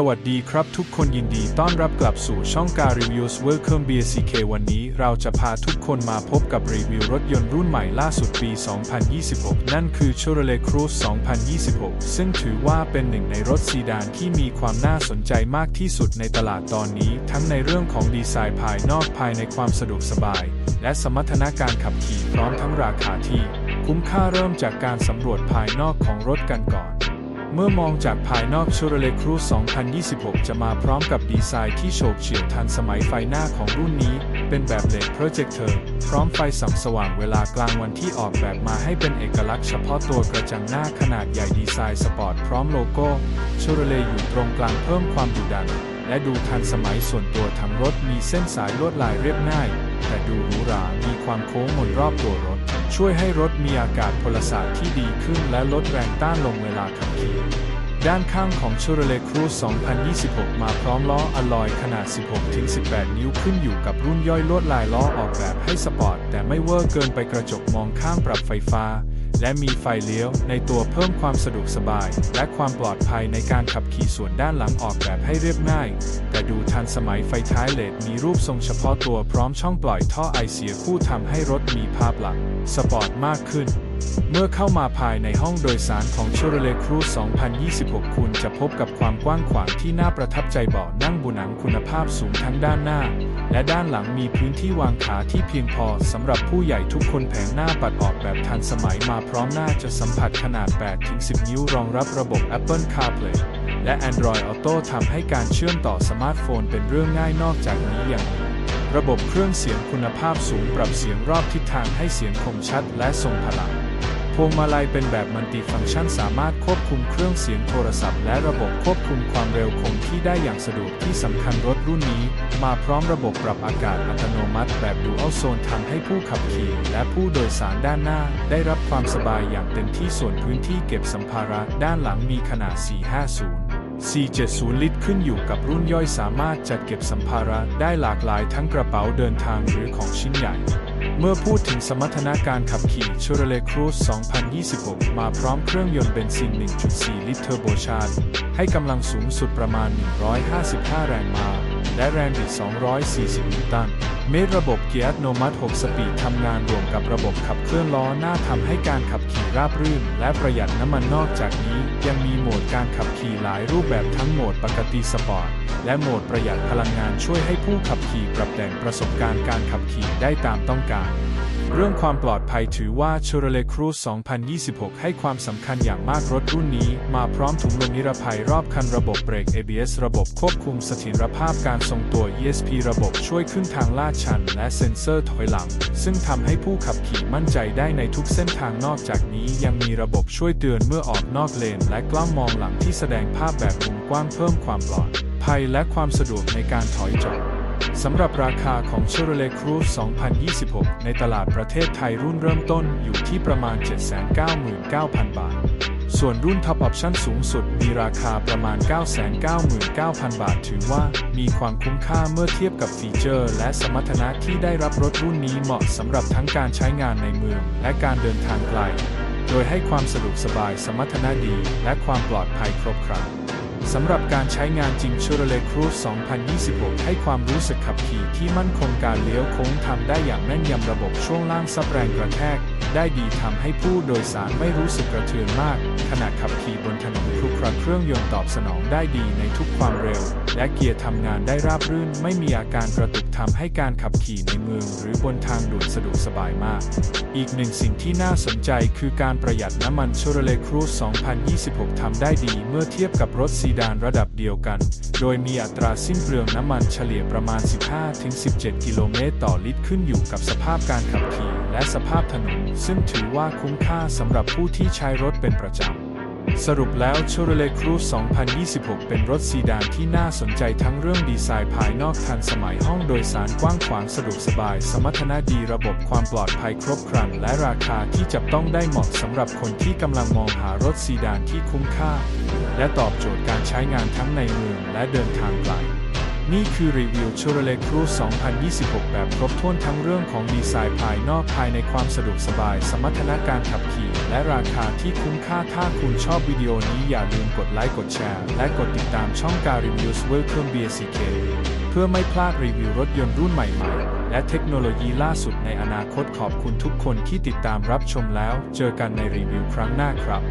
สวัสดีครับทุกคนยินดีต้อนรับกลับสู่ช่องการรีวิว Welcome BCK วันนี้เราจะพาทุกคนมาพบกับรีวิวรถยนต์รุ่นใหม่ล่าสุดปี 2026 นั่นคือ Chevrolet Cruze 2026 ซึ่งถือว่าเป็นหนึ่งในรถซีดานที่มีความน่าสนใจมากที่สุดในตลาดตอนนี้ ทั้งในเรื่องของดีไซน์ภายนอกภายในความสะดวกสบาย และสมรรถนะการขับขี่พร้อมทั้งราคาที่ คุ้มค่าเริ่มจากการสำรวจภายนอกของรถกันก่อน เมื่อมองจากภายนอก Chevrolet Cruze 2026 จะมาพร้อมกับดีไซน์ที่โฉบเฉี่ยวทันสมัยไฟหน้าของรุ่นนี้ เป็นแบบเลดโปรเจคเตอร์พร้อมไฟส่องสว่างเวลากลางวันที่ออกแบบมาให้เป็นเอกลักษณ์เฉพาะตัวกระจังหน้าขนาดใหญ่ดีไซน์สปอร์ตพร้อมโลโก้ Chevrolet อยู่ตรงกลางเพิ่มความดุดัน และดูทันสมัยส่วนตัวทั้งรถมีเส้นสายลวดลายเรียบง่าย แต่ดูหรูหรา มีความโค้งมนรอบตัวรถ ช่วยให้รถมีอากาศพลศาสตร์ที่ดีขึ้นและลดแรงต้านลงเวลาขับขี่ด้านข้างของ Chevrolet Cruze 2026 มาพร้อมล้ออลลอยขนาด 16-18 นิ้วขึ้นอยู่กับรุ่นย่อยลวดลายล้อออกแบบให้สปอร์ตแต่ไม่เวอร์เกินไปกระจกมองข้างปรับไฟฟ้า และมีไฟเลี้ยวในตัวเพิ่มความสะดวกสบาย และความปลอดภัยในการขับขี่ส่วนด้านหลังออกแบบให้เรียบง่าย แต่ดูทันสมัยไฟท้ายเลดมีรูปทรงเฉพาะตัวพร้อมช่องปล่อยท่อไอเสียคู่ทำให้รถมีภาพลักษณ์สปอร์ตมากขึ้น เมื่อเข้ามาภายในห้องโดยสารของ Chevrolet Cruze 2026 คุณจะพบกับความกว้างขวางที่น่าประทับใจเบาะนั่งบุหนังคุณภาพสูงทั้งด้านหน้า และด้านหลังมีพื้นที่วางขาที่เพียงพอสำหรับผู้ใหญ่ทุกคนแผงหน้าปัดออกแบบทันสมัยมาพร้อมหน้าจะสัมผัสขนาด 8-10 นิ้วรองรับระบบ Apple CarPlay และ Android Auto ทำให้การเชื่อมต่อสมาร์ทโฟนเป็นเรื่องง่ายนอกจากนี้ย่างมีระบบเครื่องเสียงคุณภาพสูงปรับเสียงรอบทิศทางให้เสียงคมชัดและทรงพลัง พวงมาลัยเป็นแบบมัลติฟังก์ชันสามารถควบคุมเครื่องเสียงโทรศัพท์ และระบบควบคุมความเร็วคงที่ได้อย่างสะดวกที่สำคัญรถรุ่นนี้ มาพร้อมระบบปรับอากาศอัตโนมัติ แบบ Dual Zone ทำให้ผู้ขับขี่ และผู้โดยสารด้านหน้า ได้รับความสบายอย่างเต็มที่ส่วนพื้นที่เก็บสัมภาระด้านหลังมีขนาด 450 470 ลิตรขึ้นอยู่กับรุ่นย่อยสามารถจัดเก็บสัมภาระได้หลากหลายทั้งกระเป๋าเดินทางหรือของชิ้นใหญ่ เมื่อพูดถึงสมรรถนะการขับขี่ Chevrolet Cruze 2026 มาพร้อมเครื่องยนต์เบนซิน 1.4 ลิตรเทอร์โบชาร์จให้กำลังสูงสุดประมาณ 155 แรงม้า และแรงบิด 240 นิวตันเมตรระบบเกียร์อัตโนมัติ 6 สปีดทำงานรวมกับระบบขับเคลื่อนล้อหน้าทำให้การขับขี่ราบรื่น และประหยัดน้ำมันนอกจากนี้ ยังมีโหมดการขับขี่หลายรูปแบบทั้งโหมดปกติสปอร์ตและโหมดประหยัดพลังงานช่วยให้ผู้ขับขี่ปรับแต่งประสบการณ์การขับขี่ได้ตามต้องการ เรื่องความปลอดภัยถือว่า Chevrolet Cruze 2026 ให้ความสำคัญอย่างมากรถรุ่นนี้ มาพร้อมถุงลมนิรภัยรอบคันระบบเบรก ABS ระบบควบคุมเสถียรภาพการทรงตัว ESP ระบบช่วยขึ้นทางลาดชัน และเซ็นเซอร์ถอยหลัง ซึ่งทำให้ผู้ขับขี่มั่นใจได้ในทุกเส้นทางนอกจากนี้ ยังมีระบบช่วยเตือนเมื่อออกนอกเลน และกล้องมองหลังที่แสดงภาพแบบมุมกว้างเพิ่มความปลอดภัยและความสะดวกในการถอยจอด สำหรับราคาของ Chevrolet Cruze 2026 ในตลาดประเทศไทยรุ่นเริ่มต้นอยู่ที่ประมาณ 799,000 บาท ส่วนรุ่น Top Option สูงสุดมีราคาประมาณ 999,000 บาท ถือว่ามีความคุ้มค่าเมื่อเทียบกับฟีเจอร์ และสมรรถนะที่ได้รับรถรุ่นนี้เหมาะสำหรับทั้งการใช้งานในเมือง และการเดินทางไกล โดยให้ความสะดวกสบายสมรรถนะดี และความปลอดภัยครบครันสำหรับการใช้งานจริง Chevrolet Cruze 2026 ให้ความรู้สึกขับขี่ที่มั่นคงการเลี้ยวโค้งทำได้อย่างแม่นยำระบบช่วงล่างซับแรงกระแทก ได้ดีทำให้ผู้โดยสารไม่รู้สึกกระเทือนมาก ขณะขับขี่บนถนนครุขระเครื่องยนต์ตอบสนองได้ดีในทุกความเร็ว และเกียร์ทำงานได้ราบรื่น ไม่มีอาการกระตุกทำให้การขับขี่ในเมืองหรือบนทางด่วนสะดวกสบายมาก อีกหนึ่งสิ่งที่น่าสนใจคือการประหยัดน้ำมัน Chevrolet Cruze 2026 ทำได้ดีเมื่อเทียบกับรถซีดานระดับเดียวกัน โดยมีอัตราสิ้นเปลืองน้ำมันเฉลี่ยประมาณ 15-17 กิโลเมตรต่อลิตรขึ้นอยู่กับสภาพการขับขี่ และสภาพถนน ซึ่งถือว่าคุ้มค่าสำหรับผู้ที่ใช้รถเป็นประจำ สรุปแล้ว Chevrolet Cruze 2026 เป็นรถซีดานที่น่าสนใจทั้งเรื่องดีไซน์ภายนอกทันสมัยห้องโดยสารกว้างขวางสะดวกสบาย สมรรถนะดีระบบความปลอดภัยครบครัน และราคาที่จับต้องได้เหมาะสำหรับคนที่กำลังมองหารถซีดานที่คุ้มค่า และตอบโจทย์การใช้งานทั้งในเมืองและเดินทางไกล นี่คือรีวิว Chevrolet Cruze 2026 แบบครบถ้วนทั้งเรื่องของดีไซน์ภายนอกภายในความสะดวกสบาย สมรรถนะการขับขี่ และราคาที่คุ้มค่าถ้าคุณชอบวิดีโอนี้อย่าลืมกดไลค์กดแชร์ และกดติดตามช่องการรีวิว Welcome BSCK เพื่อไม่พลาดรีวิวรถยนต์รุ่นใหม่ๆ และเทคโนโลยีล่าสุดในอนาคตขอบคุณทุกคนที่ติดตามรับชมแล้ว เจอกันในรีวิวครั้งหน้าครับ